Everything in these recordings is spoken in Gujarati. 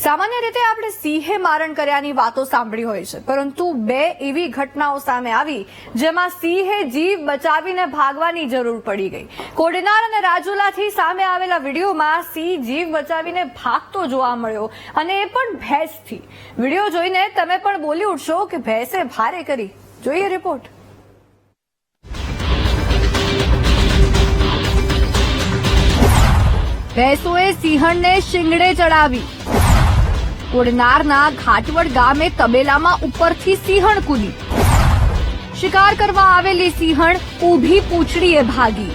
સામાન્ય રીતે આપણે સિંહે મારણ કર્યાની વાતો સાંભળી હોય છે, પરંતુ બે એવી ઘટનાઓ સામે આવી જેમાં સિંહે જીવ બચાવીને ભાગવાની જરૂર પડી ગઈ. કોડીનાર અને રાજુલાથી સામે આવેલા વિડીયોમાં સિંહ જીવ બચાવીને ભાગતો જોવા મળ્યો અને એ પણ ભેંસથી. વીડિયો જોઈને તમે પણ બોલી ઉઠશો કે ભેંસે ભારે કરી. જોઈએ રિપોર્ટ. ભેંસોએ સિંહણને શિંગડે ચડાવી. કોડનારના ઘાટવડ ગામે તબેલામાં ઉપરથી સિંહણ કૂદી. શિકાર કરવા આવેલી સિંહણ ઊભી પૂંછડીએ ભાગી.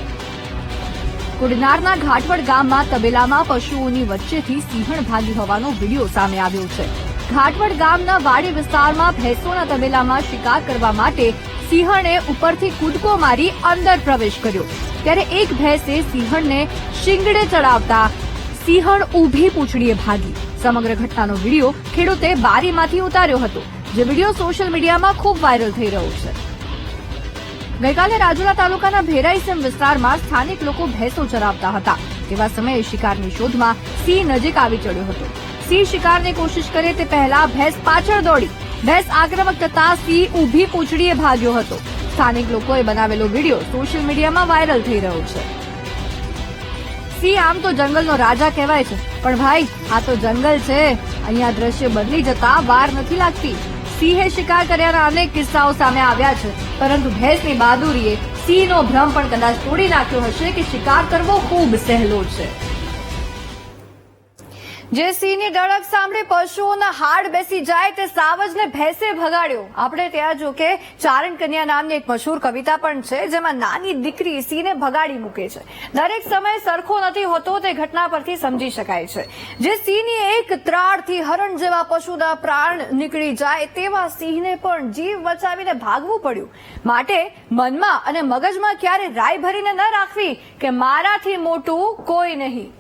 કોડનારના ઘાટવડ ગામમાં તબેલામાં પશુઓની વચ્ચેથી સિંહણ ભાગી હોવાનો વીડિયો સામે આવ્યો છે. ઘાટવડ ગામના વાડી વિસ્તારમાં ભેંસોના તબેલામાં શિકાર કરવા માટે સિંહણે ઉપરથી કૂદકો મારી અંદર પ્રવેશ કર્યો. ત્યારે એક ભેંસે સિંહણને શિંગડે ચડાવતા સિંહણ ઊભી પૂંછડીએ ભાગી. સમગ્ર ઘટનાનો વીડિયો ખેડૂતે બારીમાંથી ઉતાર્યો હતો, જે વીડિયો સોશિયલ મીડિયામાં ખૂબ વાયરલ થઈ રહ્યો છે. ગઈકાલે રાજુલા તાલુકાના ભેરાઈસેમ વિસ્તારમાં સ્થાનિક લોકો ભેંસો ચરાવતા હતા. તેવા સમયે શિકારની શોધમાં સિંહ નજીક આવી ચડ્યો હતો. સિંહ શિકારની કોશિશ કરે તે પહેલા ભેંસ પાછળ દોડી. ભેંસ આક્રમક થતા સિંહ ઊભી પૂંછડીએ ભાગ્યો હતો. સ્થાનિક લોકોએ બનાવેલો વીડિયો સોશિયલ મીડિયામાં વાયરલ થઈ રહ્યો છે. સિંહ આમ તો જંગલનો રાજા કહેવાય છે. પણ ભાઈ, આ તો જંગલ છે. અહીંયા દ્રશ્ય બદલી જતા વાર નથી લાગતી. સિંહે શિકાર કર્યાના અનેક કિસ્સાઓ સામે આવ્યા છે. પરંતુ ભેંસની બહાદુરીએ સિંહનો ભ્રમ પણ કદાચ તોડી નાખ્યો હશે કે શિકાર કરવો ખૂબ સહેલો છે. જે સિંહની ડળક સાંભળી પશુઓના હાડ બેસી જાય તે સાવજને ભેંસે ભગાડ્યો. આપણે ત્યાં જો કે ચારણ કન્યા નામની એક મશહૂર કવિતા પણ છે, જેમાં નાની દીકરી સિંહને ભગાડી મૂકે છે. દરેક સમય સરખો નથી હોતો તે ઘટના પરથી સમજી શકાય છે. જે સિંહની એક ત્રાળથી હરણ જેવા પશુના પ્રાણ નીકળી જાય તેવા સિંહને પણ જીવ બચાવીને ભાગવું પડ્યું. માટે મનમાં અને મગજમાં ક્યારે રાય ભરીને ન રાખવી કે મારાથી મોટું કોઈ નહીં.